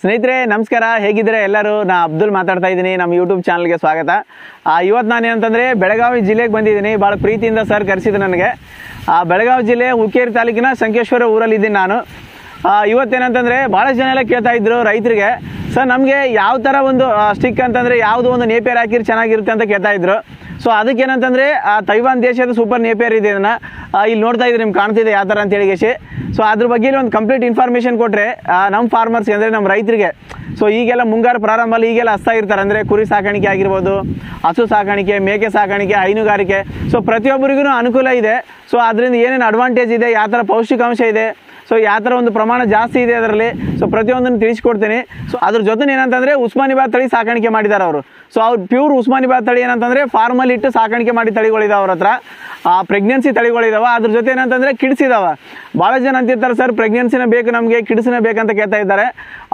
ಸ್ನೇಹಿತರೆ ನಮಸ್ಕಾರ. ಹೇಗಿದ್ದೀರಾ ಎಲ್ಲರೂ? ನಾ ಅಬ್ದುಲ್ ಮಾತಾಡ್ತಾ ಇದ್ದೀನಿ. ನಮ್ಮ ಯೂಟ್ಯೂಬ್ ಚಾನಲ್ಗೆ ಸ್ವಾಗತ. ಇವತ್ತು ನಾನು ಏನಂತಂದರೆ ಬೆಳಗಾವಿ ಜಿಲ್ಲೆಗೆ ಬಂದಿದ್ದೀನಿ. ಭಾಳ ಪ್ರೀತಿಯಿಂದ ಸರ್ ಕರೆಸಿದ್ರು ನನಗೆ. ಆ, ಬೆಳಗಾವಿ ಜಿಲ್ಲೆ ಹುಕ್ಕೇರಿ ತಾಲೂಕಿನ ಸಂಕೇಶ್ವರ ಊರಲ್ಲಿದ್ದೀನಿ ನಾನು. ಇವತ್ತೇನಂತಂದರೆ ಭಾಳ ಜನ ಎಲ್ಲ ಕೇಳ್ತಾ ಇದ್ರು ರೈತರಿಗೆ. ಸರ್ ನಮಗೆ ಯಾವ ಥರ ಒಂದು ಸ್ಟಿಕ್ ಅಂತಂದರೆ ಯಾವುದು ಒಂದು ನೇಪೇರ್ ಹಾಕಿದ್ರೆ ಚೆನ್ನಾಗಿರುತ್ತೆ ಅಂತ ಕೇಳ್ತಾ ಇದ್ರು. ಸೊ ಅದಕ್ಕೆ ಆ ತೈವಾನ್ ದೇಶದ ಸೂಪರ್ ನೇಪಿಯರ್ ಇದೆ ಇದನ್ನು. ಇಲ್ಲಿ ನೋಡ್ತಾ ಇದ್ರೆ ನಿಮ್ಗೆ ಕಾಣ್ತಿದೆ ಯಾವ ಥರ ಅಂತ ಹೇಳಿ ಸೊ ಅದ್ರ ಬಗ್ಗೆ ಒಂದು ಕಂಪ್ಲೀಟ್ ಇನ್ಫಾರ್ಮೇಷನ್ ಕೊಟ್ಟರೆ ನಮ್ಮ ಫಾರ್ಮರ್ಸ್ ಅಂದರೆ ನಮ್ಮ ರೈತರಿಗೆ. ಸೊ ಈಗೆಲ್ಲ ಮುಂಗಾರು ಪ್ರಾರಂಭದಲ್ಲಿ ಈಗೆಲ್ಲ ಹಸ್ತಾ ಇರ್ತಾರೆ. ಅಂದರೆ ಕುರಿ ಸಾಕಾಣಿಕೆ ಆಗಿರ್ಬೋದು, ಹಸು ಸಾಕಾಣಿಕೆ, ಮೇಕೆ ಸಾಕಾಣಿಕೆ, ಹೈನುಗಾರಿಕೆ. ಸೊ ಪ್ರತಿಯೊಬ್ಬರಿಗೂ ಅನುಕೂಲ ಇದೆ. ಸೊ ಅದರಿಂದ ಏನೇನು ಅಡ್ವಾಂಟೇಜ್ ಇದೆ, ಯಾವ ಥರ ಪೌಷ್ಟಿಕಾಂಶ ಇದೆ ಸೊ ಯಾವ ಥರ ಒಂದು ಪ್ರಮಾಣ ಜಾಸ್ತಿ ಇದೆ ಅದರಲ್ಲಿ ಸೊ ಪ್ರತಿಯೊಂದನ್ನು ತಿಳಿಸ್ಕೊಡ್ತೀನಿ. ಸೊ ಅದ್ರ ಜೊತೆ ಏನಂತಂದರೆ ಉಸ್ಮಾನಿಬಾದ್ ತಳಿ ಸಾಕಾಣಿಕೆ ಮಾಡಿದ್ದಾರೆ ಅವರು. ಸೊ ಅವ್ರು ಪ್ಯೂರ್ ಉಸ್ಮಾನಿಬಾದ್ ತಳಿ ಏನಂತಂದರೆ ಫಾರ್ಮಲ್ ಇಟ್ಟು ಸಾಕಾಣಿಕೆ ಮಾಡಿ ತಳಿಗಳಿದಾವೆ ಅವ್ರ ಹತ್ರ. ಆ ಪ್ರೆಗ್ನೆನ್ಸಿ ತಳಿಗಳಿದಾವೆ. ಅದ್ರ ಜೊತೆ ಏನಂತಂದರೆ ಕಿಡ್ಸ್ ಇದಾವೆ. ಭಾಳ ಜನ ಅಂತಿರ್ತಾರೆ, ಸರ್ ಪ್ರೆಗ್ನೆನ್ಸಿನ ಬೇಕು, ನಮಗೆ ಕಿಡ್ಸಿನ ಬೇಕಂತ ಕೇಳ್ತಾ ಇದ್ದಾರೆ.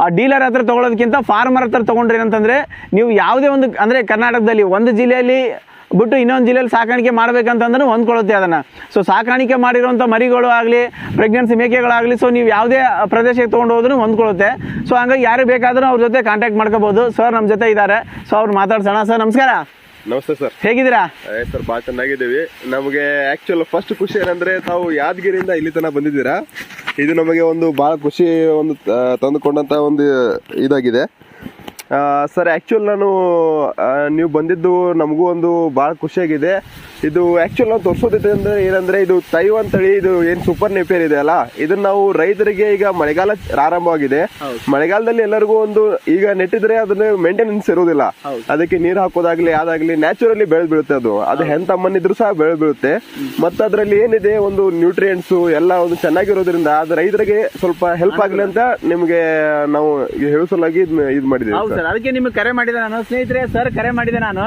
ಆ ಡೀಲರ್ ಹತ್ರ ತೊಗೊಳೋದಕ್ಕಿಂತ ಫಾರ್ಮರ್ ಹತ್ರ ತೊಗೊಂಡ್ರೆ ಏನಂತಂದರೆ, ನೀವು ಯಾವುದೇ ಒಂದು, ಅಂದರೆ ಕರ್ನಾಟಕದಲ್ಲಿ ಒಂದು ಜಿಲ್ಲೆಯಲ್ಲಿ ಬಿಟ್ಟು ಇನ್ನೊಂದು ಜಿಲ್ಲೆಯಲ್ಲಿ ಸಾಕಾಣಿಕೆ ಮಾಡಬೇಕಂತಂದ್ರೆ ಹೊಂದ್ಕೊಳ್ಳುತ್ತೆ ಅದನ್ನು. ಸೊ ಸಾಕಾಣಿಕೆ ಮಾಡಿರುವಂಥ ಮರಿಗಳು ಆಗಲಿ ಪ್ರೆಗ್ನೆನ್ಸಿ ಮೇಕೆಗಳಾಗಲಿ ಸೊ ನೀವು ಯಾವುದೇ ಪ್ರದೇಶಕ್ಕೆ ತೊಗೊಂಡು ಹೋದ್ರೂ ಹೊಂದ್ಕೊಳ್ಳುತ್ತೆ. ಸೊ ಹಂಗಾಗಿ ಯಾರು ಬೇಕಾದರೂ ಅವ್ರ ಜೊತೆ ಕಾಂಟ್ಯಾಕ್ಟ್ ಮಾಡ್ಕೋಬೋದು. ಸರ್ ನಮ್ಮ ಜೊತೆ ಇದ್ದಾರೆ. ಸೊ ಅವ್ರು ಮಾತಾಡ್ಸೋಣ. ಸರ್ ನಮಸ್ಕಾರ. ನಮಸ್ತೆ ಸರ್ ಹೇಗಿದ್ದೀರಾ? ಸರ್ ಭಾಳ ಚೆನ್ನಾಗಿದ್ದೀವಿ. ನಮಗೆ ಆಕ್ಚುಲ್ ಫಸ್ಟ್ ಖುಷಿ ಏನಂದ್ರೆ ತಾವು ಯಾದಗಿರಿಯಿಂದ ಇಲ್ಲಿ ತನಕ ಬಂದಿದ್ದೀರಾ. ಇದು ನಮಗೆ ಒಂದು ಭಾಳ ಖುಷಿ ಒಂದು ತಂದುಕೊಂಡಂಥ ತಂದುಕೊಂಡಂತ ಒಂದು ಇದಾಗಿದೆ. ಸರ್ ಆ್ಯಕ್ಚುಲ್ ನಾನು ನೀವು ಬಂದಿದ್ದು ನಮಗೂ ಒಂದು ಭಾಳ ಖುಷಿಯಾಗಿದೆ. ಇದು ಆಕ್ಚುಲ್ ನಾವು ತೋರಿಸೋದಿದೆ ಅಂದ್ರೆ ಏನಂದ್ರೆ ಇದು ತೈವಾನ್ ತಳಿ ಇದು ಏನ್ ಸೂಪರ್ ನೆಪಿಯರ್ ಇದೆ ಅಲ್ಲ? ಇದನ್ನ ನಾವು ರೈತರಿಗೆ ಈಗ ಮಳೆಗಾಲ ಆರಂಭವಾಗಿದೆ ಮಳೆಗಾಲದಲ್ಲಿ ಎಲ್ಲರಿಗೂ ಒಂದು ಈಗ ನೆಟ್ಟಿದ್ರೆ ಅದನ್ನ ಮೇಂಟೆನೆನ್ಸ್ ಇರೋದಿಲ್ಲ ಅದಕ್ಕೆ ನೀರ್ ಹಾಕೋದಾಗ್ಲಿ ಯಾವ್ದಾಗ್ಲಿ ನ್ಯಾಚುರಲಿ ಬೆಳೆದ್ ಬೀಳುತ್ತೆ ಅದು ಅದು ಹೆಂತ ಮಣ್ಣಿದ್ರು ಸಹ ಬೆಳೆದ್ ಬೀಳುತ್ತೆ ಮತ್ತೆ ಅದರಲ್ಲಿ ಏನಿದೆ ಒಂದು ನ್ಯೂಟ್ರಿಯೆಂಟ್ಸ್ ಎಲ್ಲ ಒಂದು ಚೆನ್ನಾಗಿರೋದ್ರಿಂದ ಅದು ರೈತರಿಗೆ ಸ್ವಲ್ಪ ಹೆಲ್ಪ್ ಆಗ್ಲಿ ಅಂತ ನಿಮ್ಗೆ ನಾವು ಹೇಳಸಲಾಗಿ ಇದ್ ಸರ್. ಅದಕ್ಕೆ ನಿಮಗೆ ಕರೆ ಮಾಡಿದೆ ನಾನು. ಸ್ನೇಹಿತರೆ ಸರ್ ಕರೆ ಮಾಡಿದೆ ನಾನು.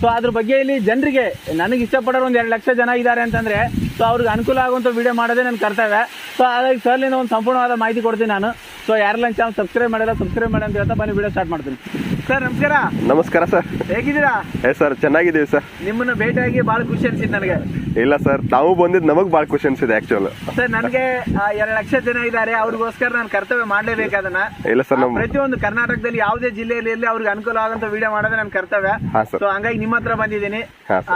ಸೊ ಅದ್ರ ಬಗ್ಗೆ ಇಲ್ಲಿ ಜನರಿಗೆ ನನಗೆ ಇಷ್ಟಪಡೋರು ಒಂದು ಎರಡು ಲಕ್ಷ ಜನ ಇದ್ದಾರೆ ಅಂತಂದ್ರೆ ಸೊ ಅವ್ರಿಗೆ ಅನುಕೂಲ ಆಗುವಂಥ ವಿಡಿಯೋ ಮಾಡೋದೇ ನನ್ನ ಕರ್ತವ್ಯ. ಸೊ ಹಾಗಾಗಿ ಸರ್ಲಿಂದ ಒಂದು ಸಂಪೂರ್ಣವಾದ ಮಾಹಿತಿ ಕೊಡ್ತೀನಿ ನಾನು. ಸೊ ಯಾರೆಲ್ಲ ಚಾನಲ್ ಸಬ್ಸ್ಕ್ರೈಬ್ ಮಾಡಿಲ್ಲ ಸಬ್ಸ್ಕ್ರೈಬ್ ಮಾಡಿ ಅಂತ ಹೇಳ್ತಾ ಬನ್ನಿ ವಿಡಿಯೋ ಸ್ಟಾರ್ಟ್ ಮಾಡ್ತೀನಿ. ಸರ್ ನಮಸ್ಕಾರ. ನಮಸ್ಕಾರ ಸರ್. ಹೇಗಿದ್ದೀರಾ? ಏ ಸರ್ ಚೆನ್ನಾಗಿದ್ದೀವಿ ಸರ್. ನಿಮ್ಮನ್ನ ಭೇಟಿಯಾಗಿ ಬಹಳ ಖುಷಿ ಅನ್ಸಿದ್ ನನಗೆ. ಇಲ್ಲ ಸರ್ ತಾವು ಬಂದಿದ್ದು ನಮಗ್ ಬಹಳ ಖುಷಿ ಅನ್ಸಿದೆ ಆಕ್ಚುಲ್ ಸರ್ ನನಗೆ ಎರಡು ಲಕ್ಷ ಜನ ಇದ್ದಾರೆ. ಅವ್ರಿಗೋಸ್ಕರ ನಾನು ಕರ್ತವ್ಯ ಮಾಡಲೇಬೇಕು ಅದನ್ನ. ಇಲ್ಲ ಸರ್ ನಮ್ಮ ನಮ್ ಪ್ರತಿಯೊಂದು ಕರ್ನಾಟಕದಲ್ಲಿ ಯಾವುದೇ ಜಿಲ್ಲೆಯಲ್ಲಿ ಅವ್ರಿಗೆ ಅನುಕೂಲ ಆಗುವಂತ ವಿಡಿಯೋ ಮಾಡೋದೇ ನನ್ನ ಕರ್ತವ್ಯ. ಸೊ ಹಂಗಾಗಿ ನಿಮ್ಮ ಹತ್ರ ಬಂದಿದ್ದೀನಿ.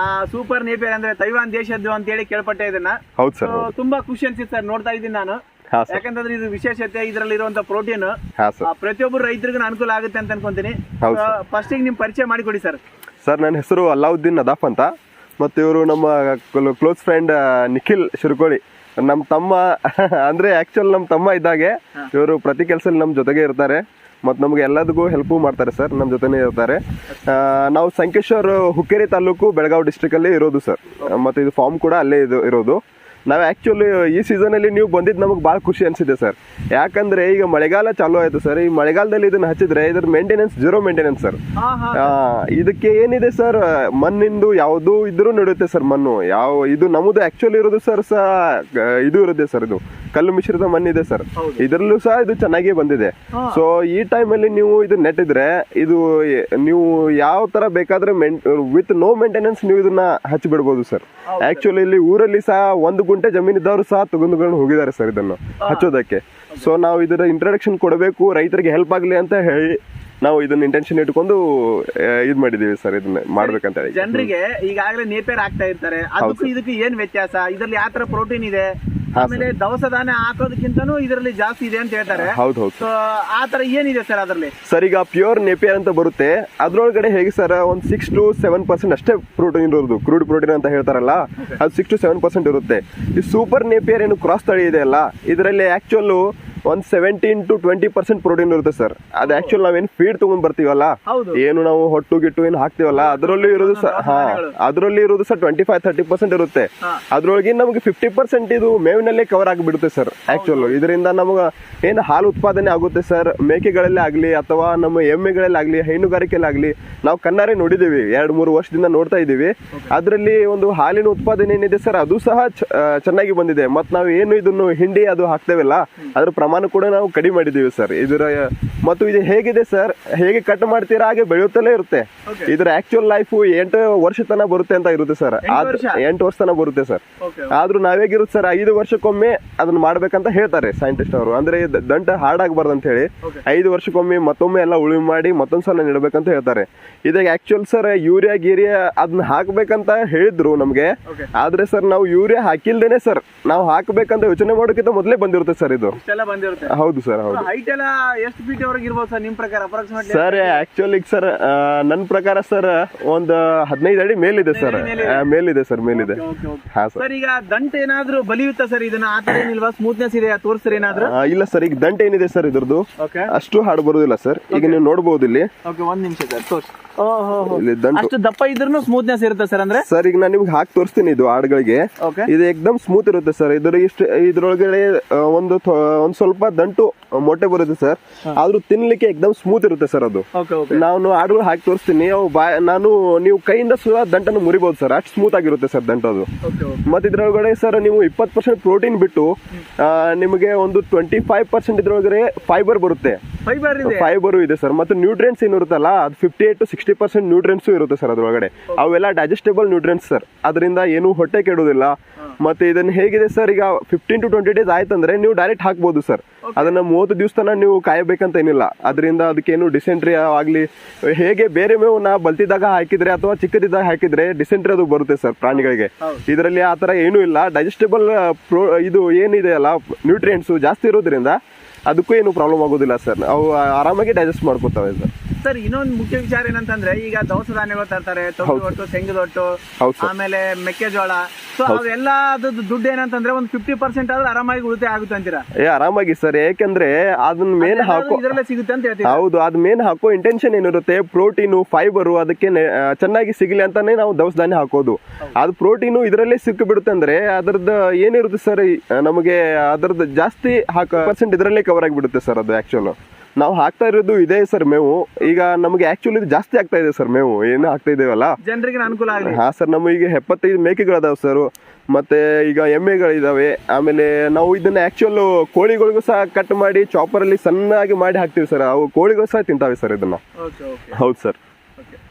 ಆ, ಸೂಪರ್ ನೇಪಿಯರ್ ಅಂದ್ರೆ ತೈವಾನ್ ದೇಶದ್ದು ಅಂತ ಹೇಳಿ ಕೇಳ್ಪಟ್ಟೆ ಇದನ್ನ. ಹೌದು ಸರ್ ತುಂಬಾ ಖುಷಿ ಅನ್ಸಿತ್ತು ಸರ್ ನೋಡ್ತಾ ಇದ್ದೀನಿ ನಾನು. ಯಾಕಂತಂದ್ರೆ ಇದು ವಿಶೇಷತೆ ಇದರಲ್ಲಿ ಇರುವಂತ ಪ್ರೋಟೀನ್ ಪ್ರತಿಯೊಬ್ಬರು ರೈತರಿಗೂ ಅನುಕೂಲ ಆಗುತ್ತೆ ಅಂತ ಅನ್ಕೊಂತೀನಿ. ಫಸ್ಟ್ ನಿಮ್ ಪರಿಚಯ ಮಾಡಿಕೊಡಿ ಸರ್ ಸರ್ ನನ್ನ ಹೆಸರು ಅಲ್ಲಾವುದ್ದೀನ್ ನದಾಫ್ ಅಂತ. ಮತ್ತು ಇವರು ನಮ್ಮ ಕ್ಲೋಸ್ ಫ್ರೆಂಡ್ ನಿಖಿಲ್ ಶಿರ್ಕೋಳಿ. ನಮ್ಮ ತಮ್ಮ ಅಂದ್ರೆ ಆಕ್ಚುಲ್ ನಮ್ಮ ತಮ್ಮ ಇದ್ದಾಗೆ ಇವರು ಪ್ರತಿ ಕೆಲಸದಲ್ಲಿ ನಮ್ಮ ಜೊತೆಗೆ ಇರ್ತಾರೆ. ಮತ್ತು ನಮ್ಗೆ ಎಲ್ಲದಕ್ಕೂ ಹೆಲ್ಪು ಮಾಡ್ತಾರೆ ಸರ್ ನಮ್ಮ ಜೊತೆನೇ ಇರ್ತಾರೆ. ನಾವು ಸಂಕೇಶ್ವರ್ ಹುಕ್ಕೇರಿ ತಾಲೂಕು ಬೆಳಗಾವಿ ಡಿಸ್ಟ್ರಿಕ್ ಅಲ್ಲಿ ಇರೋದು ಸರ್ ಮತ್ತು ಇದು ಫಾರ್ಮ್ ಕೂಡ ಅಲ್ಲೇ ಇದು ಇರೋದು. ನಾವು ಆಕ್ಚುಲಿ ಈ ಸೀಸನ್ ಅಲ್ಲಿ ನೀವು ಬಂದಿದ್ದು ನಮಗೆ ಭಾಳ ಖುಷಿ ಅನಿಸಿದೆ ಸರ್ ಯಾಕಂದ್ರೆ ಈಗ ಮಳೆಗಾಲ ಚಾಲೂ ಆಯಿತು ಸರ್ ಈ ಮಳೆಗಾಲದಲ್ಲಿ ಇದನ್ನ ಹಚ್ಚಿದ್ರೆ ಇದ್ರ ಮೇಂಟೆನೆನ್ಸ್ ಜೀರೋ ಮೇಂಟೆನೆನ್ಸ್ ಸರ್ ಇದಕ್ಕೆ ಏನಿದೆ ಸರ್ ಮಣ್ಣಿಂದು ಯಾವುದು ಇದ್ರೂ ನಡೆಯುತ್ತೆ ಸರ್ ಮಣ್ಣು. ಯಾವ ಇದು ನಮ್ಮದು ಆಕ್ಚುಲಿ ಇರೋದು ಸರ್ ಸಹ ಇದು ಇರುತ್ತೆ ಸರ್ ಇದು. ಕಲ್ಲು ಮಿಶ್ರಿತ ಮಣ್ಣಿದೆ ಸರ್ ಇದರಲ್ಲೂ ಸಹ ಇದು ಚೆನ್ನಾಗಿ ಬಂದಿದೆ. ಸೊ ಈ ಟೈಮಲ್ಲಿ ನೀವು ಇದು ನೆಟ್ಟಿದ್ರೆ ಇದು ನೀವು ಯಾವ ತರ ಬೇಕಾದ್ರೆ ವಿತ್ ನೋ ಮೇಂಟೆನೆನ್ಸ್ ನೀವು ಇದನ್ನ ಹಚ್ಚಿಬಿಡ್ಬೋದು ಸರ್ ಆಕ್ಚುಲಿ ಇಲ್ಲಿ ಊರಲ್ಲಿ ಸಹ ಒಂದು ಗುಂಟೆ ಜಮೀನಿದ್ದವರು ಸಹ ತಗೊಂಡುಕೊಂಡು ಹೋಗಿದ್ದಾರೆ ಸರ್ ಇದನ್ನು ಹಚ್ಚೋದಕ್ಕೆ. ಸೊ ನಾವು ಇದರ ಇಂಟ್ರಡಕ್ಷನ್ ಕೊಡಬೇಕು ರೈತರಿಗೆ ಹೆಲ್ಪ್ ಆಗಲಿ ಅಂತ ಹೇಳಿ ನಾವು ಇದನ್ನ ಇಂಟೆನ್ಷನ್ ಇಟ್ಕೊಂಡು ಇದ್ ಮಾಡಿದೀವಿ ಸರ್ ಇದನ್ನ ಮಾಡ್ಬೇಕಂತ ಹೇಳಿ. ಜನರಿಗೆ ಈಗಾಗಲೇ ನೇಪೇರ್ ಆಗ್ತಾ ಇರ್ತಾರೆ ಅದಕ್ಕೂ ಇದಕ್ಕೆ ಏನ್ ವ್ಯತ್ಯಾಸ? ಇದರಲ್ಲಿ ಯಾವ ತರ ಪ್ರೋಟೀನ್ ಇದೆ? ಆಮೇಲೆ ದವಸ ಧಾನ್ಯ ಹಾಕೋದಕ್ಕಿಂತನೂ ಇದರಲ್ಲಿ ಜಾಸ್ತಿ ಇದೆ ಅಂತ ಹೇಳ್ತಾರೆ. ಹೌದು ಹೌದು ಸೊ ಆ ತರ ಏನಿದೆ ಸರ್ ಅದರಲ್ಲಿ? ಸರ್ ಈಗ ಪ್ಯೂರ್ ನೇಪಿಯರ್ ಅಂತ ಬರುತ್ತೆ. ಅದ್ರೊಳಗಡೆ ಹೇಗೆ ಸರ್ ಒಂದ್ ಸಿಕ್ಸ್ ಟು ಸೆವೆನ್ ಪರ್ಸೆಂಟ್ ಅಷ್ಟೇ ಪ್ರೋಟೀನ್ ಇರೋದು ಕ್ರೂಡ್ ಪ್ರೋಟೀನ್ ಅಂತ ಹೇಳ್ತಾರಲ್ಲ ಅದು ಸಿಕ್ಸ್ ಟು ಸೆವೆನ್ ಪರ್ಸೆಂಟ್ ಇರುತ್ತೆ. ಈ ಸೂಪರ್ ನೇಪಿಯರ್ ಏನು ಕ್ರಾಸ್ ತಳಿ ಇದೆ ಅಲ್ಲ ಇದರಲ್ಲಿ ಆಕ್ಚುಲ್ ಒಂದ್ seventeen to twenty percent protein ಇರುತ್ತೆ ಸರ್ ಅದು ಆಕ್ಚುಲ್ ನಾವೇನ್ ಫೀಡ್ ತಗೊಂಡ್ ಬರ್ತೀವಲ್ಲ? ಏನು ನಾವು ಹೊಟ್ಟು ಗಿಟ್ಟು ಏನು ಹಾಕ್ತಿವಲ್ಲ? ಅದರಲ್ಲಿ ಇರೋದು ಹಾ ಅದರಲ್ಲಿ ಇರೋದು sir twenty five thirty percent ಇರುತ್ತೆ. ಅದ್ರೊಳಗಿನ ಅದ್ರೊಳಗೆ ನಮಗೆ ಫಿಫ್ಟಿ ಪರ್ಸೆಂಟ್ ಇದು ಮೇವಿನಲ್ಲೇ ಕವರ್ ಆಗಿಬಿಡುತ್ತೆ ಸರ್ ಆಕ್ಚುಲ್ ಇದರಿಂದ ನಮಗೆ ಏನು ಹಾಲು ಉತ್ಪಾದನೆ ಆಗುತ್ತೆ ಸರ್ ಮೇಕೆಗಳಲ್ಲೇ ಆಗಲಿ ಅಥವಾ ನಮ್ಮ ಎಮ್ಮೆಗಳಲ್ಲಿ ಆಗಲಿ ನಾವು ಕಣ್ಣಾರೆ ನೋಡಿದ್ದೀವಿ. ಎರಡ್ ಮೂರು ವರ್ಷದಿಂದ ನೋಡ್ತಾ ಇದ್ದೀವಿ. ಅದರಲ್ಲಿ ಒಂದು ಹಾಲಿನ ಉತ್ಪಾದನೆ ಏನಿದೆ ಸರ್ ಅದು ಸಹ ಚೆನ್ನಾಗಿ ಬಂದಿದೆ. ಮತ್ತು ನಾವು ಏನು ಇದನ್ನು ಹಿಂಡಿ ಅದು ಹಾಕ್ತೇವಲ್ಲ ಅದ್ರ ಪ್ರಮಾಣ ಪ್ರಮಾಣ ಕೂಡ ನಾವು ಕಡಿಮೆ ಮಾಡಿದ್ದೀವಿ ಸರ್. ಇದರ ಮತ್ತು ಇದು ಹೇಗಿದೆ ಸರ್? ಹೇಗೆ ಕಟ್ ಮಾಡ್ತೀರಾ? ಹಾಗೆ ಬೆಳೆಯುತ್ತಲೇ ಇರುತ್ತೆ. ಇದರ ಆಕ್ಚುಯಲ್ ಲೈಫ್ ಎಂಟು ವರ್ಷ ತನಕ ಬರುತ್ತೆ ಅಂತ ಇರುತ್ತೆ ಸರ್. ಎಂಟು ವರ್ಷ? ತನಕ ಬರುತ್ತೆ ಸರ್. ಆದ್ರೂ ನಾವೇಗಿರುತ್ತೆ ಸರ್ ಐದು ವರ್ಷಕ್ಕೊಮ್ಮೆ ಅದನ್ನ ಮಾಡ್ಬೇಕಂತ ಹೇಳ್ತಾರೆ ಸೈಂಟಿಸ್ಟ್ ಅವರು. ಅಂದ್ರೆ ದಂಟ ಹಾರ್ಡ್ ಆಗಬಾರ್ದು ಅಂತ ಹೇಳಿ. ಐದು ವರ್ಷಕ್ಕೊಮ್ಮೆ ಮತ್ತೊಮ್ಮೆ ಎಲ್ಲ ಉಳುಮೆ ಮಾಡಿ ಮತ್ತೊಂದ್ಸಲ ನೀಡಬೇಕಂತ ಹೇಳ್ತಾರೆ. ಇದಾಗ ಆಕ್ಚುಯಲ್ ಸರ್ ಯೂರಿಯಾ ಗೀರಿಯಾ ಅದನ್ನ ಹಾಕ್ಬೇಕಂತ ಹೇಳಿದ್ರು ನಮ್ಗೆ. ಆದ್ರೆ ಸರ್ ನಾವು ಯೂರಿಯಾ ಹಾಕಿಲ್ದೇನೆ ಸರ್. ನಾವು ಹಾಕ್ಬೇಕಂತ ಯೋಚನೆ ಮಾಡೋಕ್ಕಿಂತ ಮೊದಲೇ ಬಂದಿರುತ್ತೆ ಸರ್ ಇದು. ಬಂದಿರುತ್ತೆ. ಹೌದು ಸರ್ ಹೌದು. ಹೈಟ್ ಎಲ್ಲ ಎಷ್ಟು ಫೀಟ್ ವರೆಗೆ ಇರ್ಬೋದು ಸರ್? ನಿಮ್ಮ ಪ್ರಕಾರ ಅಪ್ರಾಕ್ಸಿಮೇಟ್ ಸರ್ ಆಕ್ಚುಲಿ ಸರ್ ನನ್ನ ಪ್ರಕಾರ ಸರ್ ಒಂದು ಹದಿನೈದು ಅಡಿ ಮೇಲಿದೆ ಸರ್. ಮೇಲಿದೆ. ಸರ್ ಮೇಲಿದೆ. ಹಾ ಸರ್. ಈಗ ದಂಟ ಏನಾದ್ರೂ ಬಲಿಯುತ್ತಾ ಸರ್? ಇದನ್ನ ಆ ತರ ಏನಿಲ್ವಾ? ಸ್ಮೂತ್ನೆಸ್ ಇದೆ ತೋರಿಸ್ತಾರೆ ಏನಾದ್ರು? ಇಲ್ಲ ಸರ್ ಈಗ ದಂಟ ಏನಿದೆ ಸರ್ ಇದ್ರದ್ದು? ಅಷ್ಟು ಹಾಡು ಬರುದಿಲ್ಲ ಸರ್. ಈಗ ನೀವು ನೋಡಬಹುದು ಇಲ್ಲಿ. ಓಕೆ ಒಂದ್ ನಿಮಿಷ ಸರ್ ತೋರ್ಸಿ. ಅಷ್ಟು ದಪ್ಪ ಇದ್ರೂ ಸ್ಮೂತ್ನೆಸ್ ಇರುತ್ತೆ ಸರ್ ಅಂದ್ರೆ? ಸರ್ ಈಗ ನಾನು ನಿಮ್ಗೆ ಹಾಕಿ ತೋರಿಸ್ತೀನಿ ಇದು ಹಾಡುಗಳಿಗೆ ಇದು ಎಕ್ದಮ್ ಸ್ಮೂತ್ ಇರುತ್ತೆ ಸರ್. ಇದ್ರ ಇಷ್ಟು ಇದ್ರೊಳಗಡೆ ಒಂದು ಒಂದ್ ಸ್ವಲ್ಪ ದಂಟು ಮೊಟ್ಟೆ ಬರುತ್ತೆ ಸರ್. ಆದ್ರೂ ತಿನ್ಲಿಕ್ಕೆ ಎಕ್ದಮ್ ಸ್ಮೂತ್ ಇರುತ್ತೆ ಸರ್ ಅದು. ನಾನು ಹಾಡುಗಳು ಹಾಕಿ ತೋರಿಸ್ತೀನಿ. ಅವು ಬಾ ನಾನು ನೀವು ಕೈಯಿಂದ ಸುಧಾ ದಂಟನ್ನು ಮುರಿಬಹುದು ಸರ್. ಅಷ್ಟು ಸ್ಮೂತ್ ಆಗಿರುತ್ತೆ ಸರ್ ದಂಟ ಅದು. ಮತ್ತೆ ಇದ್ರೊಳಗಡೆ ಸರ್ ನೀವು ಇಪ್ಪತ್ತು ಪರ್ಸೆಂಟ್ ಪ್ರೋಟೀನ್ ಬಿಟ್ಟು ನಿಮಗೆ ಒಂದು ಟ್ವೆಂಟಿ ಫೈವ್ ಪರ್ಸೆಂಟ್ ಇದ್ರೊಳಗಡೆ ಫೈಬರ್ ಬರುತ್ತೆ. ಫೈಬರ್ ಇದೆ. ಫೈಬರು ಇದೆ ಸರ್ ಮತ್ತು ನ್ಯೂಟ್ರಿಯೆಂಟ್ಸ್ ಏನು ಇರುತ್ತಲ್ಲ ಅದು fifty eight to sixty percent nutrients ಇರುತ್ತೆ ಸರ್ ಅದರೊಳಗಡೆ. ಅವೆಲ್ಲ ಡೈಜೆಸ್ಟೇಬಲ್ ನ್ಯೂಟ್ರಿಯೆಂಟ್ಸ್ ಸರ್ ಅದರಿಂದ ಏನು ಹೊಟ್ಟೆ ಕೆಡೋದಿಲ್ಲ ಮತ್ತೆ ಇದನ್ನ ಹೇಗಿದೆ ಸರ್ ಈಗ ಫಿಫ್ಟೀನ್ ಟು ಟ್ವೆಂಟಿ ಡೇಸ್ ಆಯ್ತಂದ್ರೆ ನೀವು ಡೈರೆಕ್ಟ್ ಹಾಕ್ಬೋದು ಸರ್ ಅದನ್ನ ಮೂವತ್ತು ದಿವಸ ತನಕ ನೀವು ಕಾಯಬೇಕಂತ ಏನಿಲ್ಲ. ಅದರಿಂದ ಅದಕ್ಕೇನು ಡಿಸೆಂಟ್ರಿ ಆಗಲಿ ಹೇಗೆ ಬೇರೆ ಮೇವು ನಾ ಬಲ್ತಿದ್ದಾಗ ಹಾಕಿದ್ರೆ ಅಥವಾ ಚಿಕ್ಕದಿದ್ದಾಗ ಹಾಕಿದ್ರೆ ಡಿಸೆಂಟ್ರಿ ಅದು ಬರುತ್ತೆ ಸರ್ ಪ್ರಾಣಿಗಳಿಗೆ. ಇದರಲ್ಲಿ ಆ ಥರ ಏನೂ ಇಲ್ಲ. ಡೈಜೆಸ್ಟೇಬಲ್ ಪ್ರೋ ಇದು ಏನಿದೆ ಅಲ್ಲ ನ್ಯೂಟ್ರಿಯೆಂಟ್ಸ್ ಜಾಸ್ತಿ ಇರೋದ್ರಿಂದ ಅದಕ್ಕೂ ಏನು ಪ್ರಾಬ್ಲಮ್ ಆಗೋದಿಲ್ಲ ಸರ್ ಅವು ಆರಾಮಾಗಿ ಡೈಜೆಸ್ಟ್ ಮಾಡ್ಕೊತಾವೆ ಸರ್ ಸರ್ ಇನ್ನೊಂದು ಮುಖ್ಯ ವಿಚಾರ ಏನಂತಂದ್ರೆ ಈಗ ದವಸ ಧಾನ್ಯಗಳು ತರ್ತಾರೆ ತೊಗರಿ ಒಟ್ಟು ಶೇಂಗದ ಒಟ್ಟು ಆಮೇಲೆ ಮೆಕ್ಕೆಜೋಳ. ಸೊ ಅವೆಲ್ಲ ದುಡ್ಡು ಏನಂತಂದ್ರೆ ಒಂದು ಫಿಫ್ಟಿ ಪರ್ಸೆಂಟ್ ಆದ್ರೆ ಆರಾಮಾಗಿ ಉಳಿತಾಯ ಆಗುತ್ತೆ ಅಂತೀರಾ? ಏ ಆರಾಮಾಗಿ ಸರ್ ಯಾಕಂದ್ರೆ ಅದನ್ನ ಮೇನ್ ಹಾಕೋ ಇದರಲ್ಲೇ ಸಿಗುತ್ತೆ ಅಂತ ಹೇಳ್ತೀವಿ ಹೌದು ಅದ್ ಮೇನ್ ಹಾಕೋ ಇಂಟೆನ್ಷನ್ ಏನಿರುತ್ತೆ ಪ್ರೋಟೀನು ಫೈಬರ್ ಅದಕ್ಕೆ ಚೆನ್ನಾಗಿ ಸಿಗಲಿ ಅಂತಾನೆ ನಾವು ದವಸ ಧಾನ್ಯ ಹಾಕೋದು ಅದು ಪ್ರೋಟೀನು ಇದರಲ್ಲೇ ಸಿಕ್ಕಿಬಿಡುತ್ತೆ ಅಂದ್ರೆ ಅದ್ರದ್ದು ಏನಿರುತ್ತೆ ಸರ್ ನಮಗೆ ಅದರದ್ದು ಜಾಸ್ತಿ ಹಾಕ ಪರ್ಸೆಂಟ್ ಇದರಲ್ಲೇ ಕವರ್ ಆಗಿಬಿಡುತ್ತೆ ಸರ್ ಅದು ಆಕ್ಚುಲ್ ನಾವು ಹಾಕ್ತಾ ಇರೋದು ಇದೆ ಸರ್ ಮೇವು. ಈಗ ನಮಗೆ ಆಕ್ಚುಲಿ ಇದು ಜಾಸ್ತಿ ಆಗ್ತಾ ಇದೆ ಸರ್ ಮೇವು. ಏನು ಹಾಕ್ತಾ ಇದೇವಲ್ಲ ಜನರಿಗೆ ಅನುಕೂಲ ಆಗಲಿ. ಹಾ ಸರ್ ನಮಗೆ ಈಗ ಎಪ್ಪತ್ತೈದು ಮೇಕೆಗಳದಾವ ಸರ್. ಮತ್ತೆ ಈಗ ಎಮ್ಮೆಗಳಿದಾವೆ. ಆಮೇಲೆ ನಾವು ಇದನ್ನ ಆಕ್ಚುಲ್ ಕೋಳಿಗಳಿಗೂ ಸಹ ಕಟ್ ಮಾಡಿ ಚಾಪರ್ ಅಲ್ಲಿ ಸಣ್ಣಾಗಿ ಮಾಡಿ ಹಾಕ್ತಿವಿ ಸರ್. ಅವು ಕೋಳಿಗಳು ಸಹ ತಿಂತಾವೆ ಸರ್ ಇದನ್ನ. ಹೌದು ಸರ್.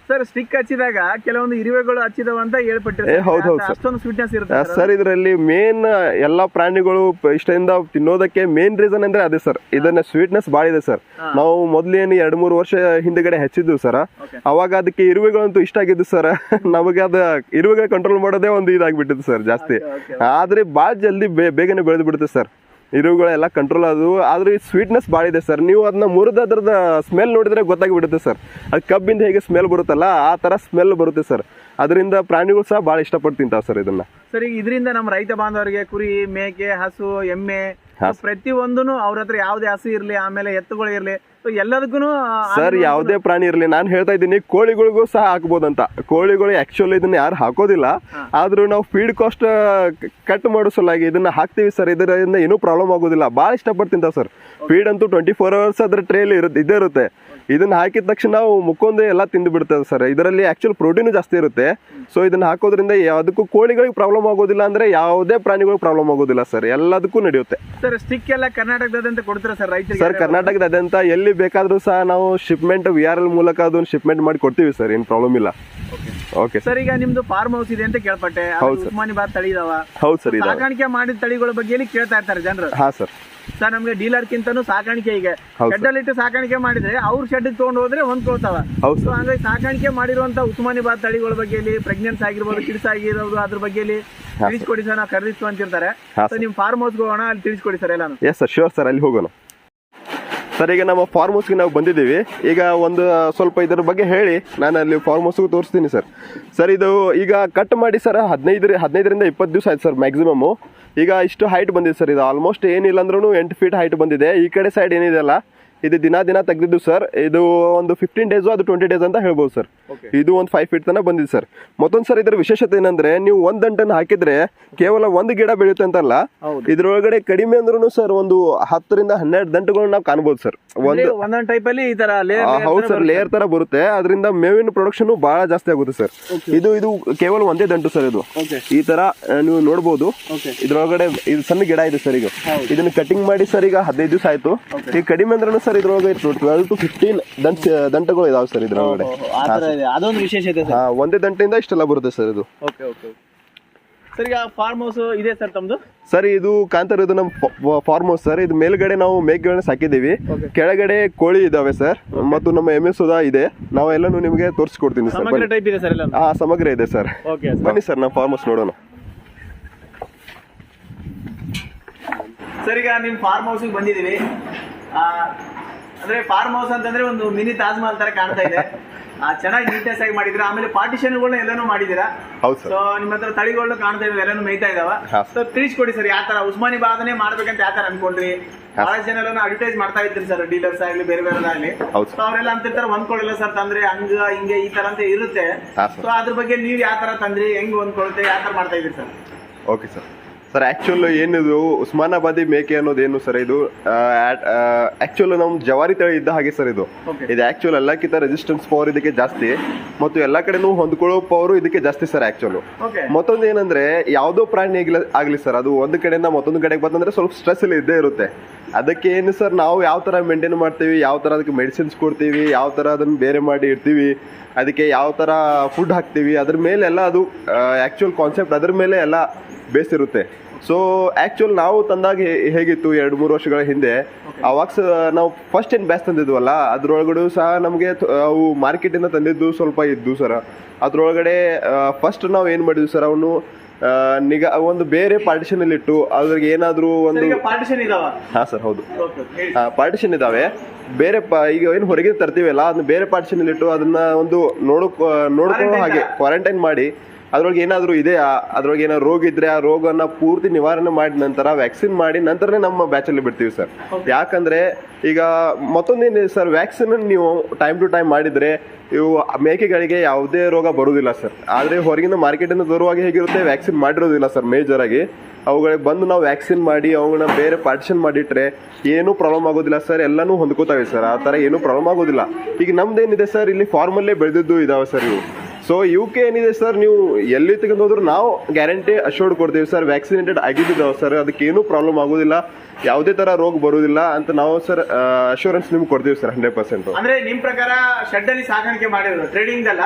ಸರ್ ಸ್ಟಿಕ್ ಹಚ್ಚಿದಾಗ ಕೆಲವೊಂದು ಇರುವೆಗಳು ಹಚ್ಚಿದವ ಅಂತ ಹೌದ್ ಹೌದ್ ಸರ್. ಅಷ್ಟೊಂದು ಸ್ವೀಟ್ನೆಸ್ ಇರುತ್ತೆ ಸರ್ ಇದರಲ್ಲಿ ಮೇನ್ ಎಲ್ಲಾ ಪ್ರಾಣಿಗಳು ಇಷ್ಟದಿಂದ ತಿನ್ನೋದಕ್ಕೆ ಮೇನ್ ರೀಸನ್ ಅಂದ್ರೆ ಅದೇ ಸರ್. ಇದನ್ನ ಸ್ವೀಟ್ನೆಸ್ ಭಾಳ ಇದೆ ಸರ್. ನಾವು ಮೊದ್ಲೇನು ಎರಡ್ ಮೂರು ವರ್ಷ ಹಿಂದೆಗಡೆ ಹಚ್ಚಿದ್ವು ಸರ್. ಅವಾಗ ಅದಕ್ಕೆ ಇರುವೆಗಳಂತೂ ಇಷ್ಟ ಆಗಿದ್ದು ಸರ್. ನಮಗೆ ಅದ ಇರುವೆಗಳ ಕಂಟ್ರೋಲ್ ಮಾಡೋದೇ ಒಂದು ಇದಾಗ್ಬಿಟ್ಟಿತ್ತು ಸರ್ ಜಾಸ್ತಿ. ಆದ್ರೆ ಭಾಳ ಜಲ್ದಿ ಬೇಗನೆ ಬೆಳೆದು ಬಿಡುತ್ತೆ ಸರ್. ಇರುವೆಗಳೆಲ್ಲ ಕಂಟ್ರೋಲ್ ಅದು ಆದ್ರೆ ಸ್ವೀಟ್ನೆಸ್ ಭಾಳ ಇದೆ ಸರ್ ನೀವು ಅದನ್ನ ಮುರಿದ ಅದ್ರದ್ದು ಸ್ಮೆಲ್ ನೋಡಿದ್ರೆ ಗೊತ್ತಾಗಿಬಿಡುತ್ತೆ ಸರ್ ಅದು ಕಬ್ಬಿಂದ ಹೇಗೆ ಸ್ಮೆಲ್ ಬರುತ್ತಲ್ಲ ಆ ತರ ಸ್ಮೆಲ್ ಬರುತ್ತೆ ಸರ್ ಅದರಿಂದ ಪ್ರಾಣಿಗಳು ಸಹ ಭಾಳ ಇಷ್ಟಪಟ್ಟು ತಿಂತಾವೆ ಸರ್ ಇದನ್ನ. ಸರ್ ಈಗ ಇದರಿಂದ ನಮ್ಮ ರೈತ ಬಾಂಧವರಿಗೆ ಕುರಿ ಮೇಕೆ ಹಸು ಎಮ್ಮೆ ಪ್ರತಿ ಒಂದೂನು ಅವ್ರ ಹತ್ರ ಯಾವುದೇ ಹಸು ಇರ್ಲಿ ಆಮೇಲೆ ಎತ್ತುಗಳು ಇರ್ಲಿ ಎಲ್ಲದಕ್ಕೂ ಸರ್ ಯಾವುದೇ ಪ್ರಾಣಿ ಇರಲಿ ನಾನು ಹೇಳ್ತಾ ಇದ್ದೀನಿ ಕೋಳಿಗಳಿಗೂ ಸಹ ಹಾಕ್ಬೋದಂತ. ಕೋಳಿಗಳು ಆಕ್ಚುಲಿ ಇದನ್ನ ಯಾರು ಹಾಕೋದಿಲ್ಲ. ಆದ್ರೂ ನಾವು ಫೀಡ್ ಕಾಸ್ಟ್ ಕಟ್ ಮಾಡೋ ಸಲುವಾಗಿ ಇದನ್ನ ಹಾಕ್ತೀವಿ ಸರ್. ಇದರಿಂದ ಏನೂ ಪ್ರಾಬ್ಲಮ್ ಆಗೋದಿಲ್ಲ. ಭಾಳ ಇಷ್ಟಪಡ್ತೀನಿ ಸರ್. ಫೀಡ್ ಅಂತೂ ಟ್ವೆಂಟಿ ಫೋರ್ ಅವರ್ಸ್ ಅದ್ರ ಟ್ರೇಲಿ ಇರುತ್ತೆ ಇದೇ ಇರುತ್ತೆ. ಇದನ್ನ ಹಾಕಿದ ತಕ್ಷಣ ನಾವು ಮುಕ್ಕೊಂದೆ ಎಲ್ಲ ತಿಂದು ಬಿಡ್ತದೆ ಸರ್. ಇದರಲ್ಲಿ ಆಕ್ಚುಲ್ ಪ್ರೋಟೀನು ಜಾಸ್ತಿ ಇರುತ್ತೆ. ಸೊ ಇದನ್ನ ಹಾಕೋದ್ರಿಂದ ಯಾವುದಕ್ಕೂ ಕೋಳಿಗಳಿಗೆ ಪ್ರಾಬ್ಲಮ್ ಆಗೋದಿಲ್ಲ ಅಂದ್ರೆ ಯಾವುದೇ ಪ್ರಾಣಿಗಳಿಗೆ ಪ್ರಾಬ್ಲಮ್ ಆಗೋದಿಲ್ಲ ಸರ್. ಎಲ್ಲದಕ್ಕೂ ನಡೆಯುತ್ತೆ. ಸರ್ ಸ್ಟಿಕ್ ಎಲ್ಲ ಕರ್ನಾಟಕದಾದ್ಯಂತ ಕೊಡ್ತಾರೆ ಸರ್ ರೈತರಿಗೆ? ಸರ್ ಕರ್ನಾಟಕದಾದ್ಯಂತ ಎಲ್ಲಿ ಬೇಕಾದ್ರೂ ಸಹ ನಾವು ಶಿಪ್ಮೆಂಟ್ ವಿ ಆರ್ ಎಲ್ ಮೂಲಕ ಅದನ್ನ ಶಿಪ್ಮೆಂಟ್ ಮಾಡಿ ಕೊಡ್ತೀವಿ ಸರ್ ಏನು ಪ್ರಾಬ್ಲಮ್ ಇಲ್ಲ. ಓಕೆ ಸರ್ ಈಗ ನಿಮ್ದು ಫಾರ್ಮ್ ಹೌಸ್ ಇದೆ ಅಂತ ಕೇಳ್ಪಟ್ಟೆ. ಉಸ್ಮಾನಿ ಹೌದು. ಉಸ್ಮಾನಿಬಾದ್ ತಳಿ ಇದಾವ. ಹೌದು ಸರ್ ಸಾಕಾಣಿಕೆ ಮಾಡಿದ ತಳಿಗಳ ಬಗ್ಗೆ ಕೇಳ್ತಾ ಇರ್ತಾರೆ ಜನರು? ಹಾ ಸರ್ ಸರ್ ನಮ್ಗೆ ಡೀಲರ್ ಕಿಂತನೂ ಸಾಕಾಣಿಕೆ ಈಗ ಶೆಡ್ ಇಟ್ಟು ಸಾಕಾಣಿಕೆ ಮಾಡಿದ್ರೆ ಅವ್ರ ಶೆಡ್ ತಗೊಂಡು ಹೋದ್ರೆ ಹೊಂದ್ಕೊಳ್ತಾವ ಹೌದು ಸೊ ಹಂಗಾಗಿ ಸಾಕಾಣಿಕೆ ಮಾಡಿರುವಂತ ಉಸ್ಮಾನಿಬಾದ್ ತಳಿಗಳ ಬಗ್ಗೆ ಪ್ರೆಗ್ನೆನ್ಸ್ ಆಗಿರ್ಬೋದು ಕಿಡ್ಸ್ ಆಗಿರೋದು ಅದ್ರ ಬಗ್ಗೆ ತಿಳಿಸ್ಕೊಡಿ ಸರ್ ನಾವು ಖರೀದಿಸ್ತು ಅಂತಿರ್ತಾರೆ ನಿಮ್ ಫಾರ್ಮ್ ಹೌಸ್ಗೆ ಹೋಗೋಣ ಅಲ್ಲಿ ತಿಳಿಸ್ಕೊಡಿ ಸರ್ ಎಲ್ಲಾನು. ಎಸ್ ಸರ್ ಶೋರ್ ಸರ್ ಅಲ್ಲಿ ಹೋಗೋಣ. ಸರ್, ಈಗ ನಮ್ಮ ಫಾರ್ಮ್ ಹೌಸ್ಗೆ ನಾವು ಬಂದಿದ್ದೀವಿ. ಈಗ ಒಂದು ಸ್ವಲ್ಪ ಇದರ ಬಗ್ಗೆ ಹೇಳಿ. ನಾನು ಅಲ್ಲಿ ಫಾರ್ಮ್ ಹೌಸ್ಗೂ ತೋರಿಸ್ತೀನಿ, ಸರ್. ಸರ್, ಇದು ಈಗ ಕಟ್ ಮಾಡಿ, ಸರ್ ಹದಿನೈದು ಹದಿನೈದರಿಂದ ಇಪ್ಪತ್ತು ದಿವಸ ಆಯ್ತು, ಸರ್ ಮ್ಯಾಕ್ಸಿಮಮ್ ಈಗ ಇಷ್ಟು ಹೈಟ್ ಬಂದಿದೆ, ಸರ್, ಇದು ಆಲ್ಮೋಸ್ಟ್ ಏನಿಲ್ಲ ಅಂದ್ರೂ ಎಂಟು ಫೀಟ್ ಹೈಟ್ ಬಂದಿದೆ. ಈ ಕಡೆ ಸೈಡ್ ಏನಿದೆ ಅಲ್ಲ ಇದು ದಿನ ದಿನ ತೆಗೆದಿದ್ದು ಸರ್ ಇದು ಒಂದು ಫಿಫ್ಟೀನ್ ಡೇಸ್ ಅದು ಟ್ವೆಂಟಿ ಡೇಸ್ ಅಂತ ಹೇಳ್ಬೋದು ಸರ್ ಇದು ಒಂದು ಫೈವ್ ಫೀಟ್ ತನಕ ಬಂದಿದೆ ಸರ್ ಮತ್ತೊಂದು ಸರ್ ಇದರ ವಿಶೇಷತೆ ಏನಂದ್ರೆ ನೀವು ಒಂದು ದಂಟನ್ನು ಹಾಕಿದ್ರೆ ಕೇವಲ ಒಂದು ಗಿಡ ಬೆಳೆಯುತ್ತೆ ಅಂತಲ್ಲ ಇದರೊಳಗಡೆ ಕಡಿಮೆ ಅಂದ್ರೂ ಸರ್ ಒಂದು ಹತ್ತರಿಂದ ಹನ್ನೆರಡು ದಂಟುಗಳನ್ನ ನಾವು ಕಾಣ್ಬೋದು ಸರ್ ಒಂದು ಒಂದೊಂದು ಟೈಪ್ ಅಲ್ಲಿ ಈ ತರ ಹೌದು ಸರ್ ಲೇಯರ್ ತರ ಬರುತ್ತೆ. ಅದರಿಂದ ಮೇವಿನ ಪ್ರೊಡಕ್ಷನ್ ಬಹಳ ಜಾಸ್ತಿ ಆಗುತ್ತೆ ಸರ್ ಇದು ಇದು ಕೇವಲ ಒಂದೇ ದಂಟು ಸರ್ ಇದು. ಈ ತರ ನೀವು ನೋಡಬಹುದು. ಇದ್ರೊಳಗಡೆ ಇದು ಸಣ್ಣ ಗಿಡ ಇದೆ ಸರ್ ಈಗ. ಇದನ್ನ ಕಟಿಂಗ್ ಮಾಡಿ ಸರ್ ಈಗ ಹದಿನೈದು ದಿವಸ ಆಯ್ತು. ಈಗ ಕಡಿಮೆ ಅಂದ್ರೆ ಸರ್ ಇದ್ರೊಳಗೆ ಟ್ವೆಲ್ ಟು ಫಿಫ್ಟೀನ್ ದಂಟ ದಂಟಗಳು ಇದಾವೆ ಸರ್ ಇದ್ರೊಳಗಡೆ. ಆ ಇದೆ. ಅದೊಂದು ವಿಶೇಷತೆ ಸರ್. ಹಾ ಒಂದೇ ದಂಟಿಂದ ಇಷ್ಟೆಲ್ಲ ಬರುತ್ತೆ ಸರ್ ಇದು. ಓಕೆ ಓಕೆ ಸರ್ ಈಗ ಫಾರ್ಮ್ ಹೌಸ್ ಇದೆ ಸರ್ ತಮ್ಮದು ಸರ್ ಇದು ಕಾಂತಾರ ಇದು ನಮ್ಮ ಫಾರ್ಮ್ ಹೌಸ್ ಸರ್. ಇದು ಮೇಲ್ಗಡೆ ನಾವು ಮೇಕೆಗಳನ್ನ ಸಾಕಿದ್ದೀವಿ. ಕೆಳಗಡೆ ಕೋಳಿ ಇದಾವೆ ಸರ್. ಮತ್ತು ನಮ್ಮ ಎಂ ಎಸ್ ಇದೆ. ನಾವೆಲ್ಲನೂ ನಿಮಗೆ ತೋರಿಸ್ಕೊಡ್ತೀನಿ ಸರ್. ಸಮಗ್ರ ಟೈಪ್ ಇದೆ ಸರ್ ಎಲ್ಲ ಹಾ ಸಮಗ್ರ ಇದೆ ಸರ್. ಓಕೆ ಬನ್ನಿ ಸರ್ ನಮ್ಮ ಫಾರ್ಮ್ ಹೌಸ್ ನೋಡೋಣ. ಸರ್ ಈಗ ನಿಮ್ಮ ಫಾರ್ಮ್ ಹೌಸ್ ಬಂದಿದೀವಿ ಆ, ಅಂದ್ರೆ ಫಾರ್ಮ್ ಹೌಸ್ ಅಂತಂದ್ರೆ ಒಂದು ಮಿನಿ ತಾಜ್ ಮಹಲ್ ತರ ಕಾಣ್ತಾ ಇದೆ. ಆ, ಚೆನ್ನಾಗಿ ನೀಟ್ನೆಸ್ ಆಗಿ ಮಾಡಿದ್ರೆ. ಆಮೇಲೆ ಪಾರ್ಟಿಷನ್ಗಳನ್ನ ಎಲ್ಲಾನು ಮಾಡಿದೀರಾ ಸೊ ನಿಮ್ಮ ಹತ್ರ ತಳಿಗಳನ್ನ ಕಾಣ್ತಾ ಇದಾವೆ ಎಲ್ಲಾನು ಮೇಯ್ತಾ ಇದಾವ. ಸೊ ತಿಳಿಸ್ಕೊಡಿ ಸರ್. ಯಾವ ತರ? ಉಸ್ಮಾನಿ ಬಾದನೆ ಮಾಡ್ಬೇಕಂತ ಯಾವ ತರ ಅನ್ಕೊಂಡ್ರಿ? ಬಹಳ ಜನ ಎಲ್ಲ ಅಡ್ವರ್ಟೈಸ್ ಮಾಡ್ತಾ ಇರ್ತೀರಿ ಸರ್ ಡೀಲರ್ಸ್ ಆಗ್ಲಿ ಬೇರೆ ಬೇರೆ ಆಗ್ಲಿ. ಸೊ ಅವರೆಲ್ಲ ಅಂತಿರ್ತಾರೆ ಹೊಂದ್ಕೊಳ್ಳಿಲ್ಲ ಸರ್ ತಂದ್ರೆ ಹಂಗ ಹಿಂಗೆ ಈ ತರ ಅಂತ ಇರುತ್ತೆ. ಸೊ ಅದ್ರ ಬಗ್ಗೆ ನೀವ್ ಯಾವ ತರ ತಂದ್ರಿ ಹೆಂಗ್ ಹೊಂದ್ಕೊಳುತ್ತೆ ಯಾವ ತರ ಮಾಡ್ತಾ ಇದ್ರಿ sir? Okay sir. Sir actual ಏನಿದು ಉಸ್ಮಾನಾಬಾದಿ ಮೇಕೆ ಅನ್ನೋದೇನು ಸರ್ ಇದು? ಆ್ಯಕ್ಚುಲ್ ನಮ್ಮ ಜವಾರಿ ತಳಿ ಇದ್ದ ಹಾಗೆ ಸರ್ ಇದು. ಇದು ಆ್ಯಕ್ಚುಲ್ ಎಲ್ಲಕ್ಕಿಂತ ರೆಸಿಸ್ಟೆನ್ಸ್ ಪವರ್ ಇದಕ್ಕೆ ಜಾಸ್ತಿ. ಮತ್ತು ಎಲ್ಲ ಕಡೆನೂ ಹೊಂದ್ಕೊಳ್ಳೋ ಪವರು ಇದಕ್ಕೆ ಜಾಸ್ತಿ ಸರ್ ಆ್ಯಕ್ಚುಲ್ ಮತ್ತೊಂದು ಏನಂದ್ರೆ ಯಾವುದೋ ಪ್ರಾಣಿ ಆಗಲಿ ಆಗ್ಲಿ ಸರ್ ಅದು ಒಂದು ಕಡೆಯಿಂದ ಮತ್ತೊಂದು ಕಡೆಗೆ ಬಂತಂದ್ರೆ ಸ್ವಲ್ಪ ಸ್ಟ್ರೆಸ್ ಅಲ್ಲಿ ಇದ್ದೇ ಇರುತ್ತೆ. ಅದಕ್ಕೆ ಏನು ಸರ್ ನಾವು ಯಾವ ತರ ಮೇಂಟೈನ್ ಮಾಡ್ತೀವಿ ಯಾವ ತರ ಅದಕ್ಕೆ ಮೆಡಿಸಿನ್ಸ್ ಕೊಡ್ತೀವಿ ಯಾವ ತರ ಅದನ್ನ ಬೇರೆ ಮಾಡಿ ಇಡ್ತೀವಿ ಅದಕ್ಕೆ ಯಾವ ತರ ಫುಡ್ ಹಾಕ್ತೀವಿ ಅದ್ರ ಮೇಲೆ ಎಲ್ಲ ಅದು ಆ್ಯಕ್ಚುಲ್ ಕಾನ್ಸೆಪ್ಟ್ ಅದ್ರ ಮೇಲೆ ಎಲ್ಲ ಬೇಸ್ ಇರುತ್ತೆ. ಸೊ ಆಕ್ಚುಲ್ ನಾವು ತಂದಾಗ ಹೇಗಿತ್ತು ಎರಡು ಮೂರು ವರ್ಷಗಳ ಹಿಂದೆ ಅವಾಗ ನಾವು ಫಸ್ಟ್ ಏನು ಬ್ಯಾಸ್ ತಂದಿದ್ವಲ್ಲ ಅದ್ರೊಳಗಡೆ ಸಹ ನಮಗೆ ಅವು ಮಾರ್ಕೆಟಿಂದ ತಂದಿದ್ದು ಸ್ವಲ್ಪ ಇದ್ದು ಸರ್ ಅದರೊಳಗಡೆ ಫಸ್ಟ್ ನಾವು ಏನು ಮಾಡಿದ್ವಿ ಸರ್ ಅವನು ನಿಗಾ ಒಂದು ಬೇರೆ ಪಾರ್ಟಿಷನ್ ಅಲ್ಲಿ ಇಟ್ಟು ಅದ್ರಿಗೆ ಏನಾದ್ರೂ ಒಂದು ಪಾರ್ಟಿಷನ್ ಇದಾವ? ಹಾ ಸರ್ ಹೌದು. ಪಾರ್ಟಿಷನ್ ಇದಾವೆ. ಬೇರೆ ಈಗ ಏನು ಹೊರಗೆ ತರ್ತೀವಲ್ಲ ಅದನ್ನ ಬೇರೆ ಪಾರ್ಟಿಷನ್ ಅಲ್ಲಿ ಇಟ್ಟು ಅದನ್ನ ಒಂದು ನೋಡೋ ನೋಡ್ಕೊಳ್ಳೋ ಹಾಗೆ ಕ್ವಾರಂಟೈನ್ ಮಾಡಿ ಅದ್ರೊಳಗೆ ಏನಾದರೂ ಇದೆಯಾ ಅದ್ರೊಳಗೆ ಏನೋ ರೋಗ ಇದ್ರೆ ಆ ರೋಗನ ಪೂರ್ತಿ ನಿವಾರಣೆ ಮಾಡಿದ ನಂತರ ವ್ಯಾಕ್ಸಿನ್ ಮಾಡಿ ನಂತರನೇ ನಮ್ಮ ಬ್ಯಾಚ್ ಅಲ್ಲಿ ಬಿಡ್ತೀವಿ ಸರ್ ಯಾಕಂದ್ರೆ ಈಗ ಮತ್ತೊಂದೇನಿದೆ ಸರ್ ವ್ಯಾಕ್ಸಿನ್ ನೀವು ಟೈಮ್ ಟು ಟೈಮ್ ಮಾಡಿದ್ರೆ ಇವು ಮೇಕೆಗಳಿಗೆ ಯಾವುದೇ ರೋಗ ಬರುವುದಿಲ್ಲ ಸರ್ ಆದ್ರೆ ಹೊರಗಿನ ಮಾರ್ಕೆಟ್ ಇಂದ ತರುವಾಗ ಹೇಗಿರುತ್ತೆ ವ್ಯಾಕ್ಸಿನ್ ಮಾಡಿರೋದಿಲ್ಲ ಸರ್ ಮೇಜರ್ ಆಗಿ. ಅವುಗಳಿಗೆ ಬಂದು ನಾವು ವ್ಯಾಕ್ಸಿನ್ ಮಾಡಿ ಅವುಗಳನ್ನ ಬೇರೆ ಪಾರ್ಟಿಷನ್ ಮಾಡಿಟ್ರೆ ಏನೂ ಪ್ರಾಬ್ಲಮ್ ಆಗೋದಿಲ್ಲ ಸರ್ ಎಲ್ಲನೂ ಹೊಂದ್ಕೋತಾವೆ ಸರ್ ಆ ಥರ ಏನೂ ಪ್ರಾಬ್ಲಮ್ ಆಗೋದಿಲ್ಲ. ಈಗ ನಮ್ದೇನಿದೆ ಸರ್ ಇಲ್ಲಿ ಫಾರ್ಮಲ್ಲೇ ಬೆಳೆದಿದ್ದು ಇದಾವೆ ಸರ್ ಇವು. ಸೊ ಇವಕ್ಕೆ ಏನಿದೆ ಸರ್ ನೀವು ಎಲ್ಲಿ ತೆಗೆದು ಹೋದ್ರು ನಾವು ಗ್ಯಾರಂಟಿ ಅಶೋರ್ಡ್ ಕೊಡ್ತೀವಿ ಸರ್ ವ್ಯಾಕ್ಸಿನೇಟೆಡ್ ಆಗಿದ್ದಾವೆ ಸರ್ ಅದಕ್ಕೆ ಏನೂ ಪ್ರಾಬ್ಲಮ್ ಆಗೋದಿಲ್ಲ. ಯಾವುದೇ ತರ ರೋಗ ಬರೋದಿಲ್ಲ ಅಂತ ನಾವು ಸರ್ ಅಶೂರೆನ್ಸ್ ನಿಮ್ಗೆ ಕೊಡ್ತೀವಿ ಸರ್ ಹಂಡ್ರೆಡ್ ಪರ್ಸೆಂಟ್ ಅಂದ್ರೆ ನಿಮ್ ಪ್ರಕಾರ ಶೆಡ್ ಅಲ್ಲಿ ಸಾಕಾಣಿಕೆ ಮಾಡಿರೋದು ಟ್ರೇಡಿಂಗ್ ಅಲ್ಲ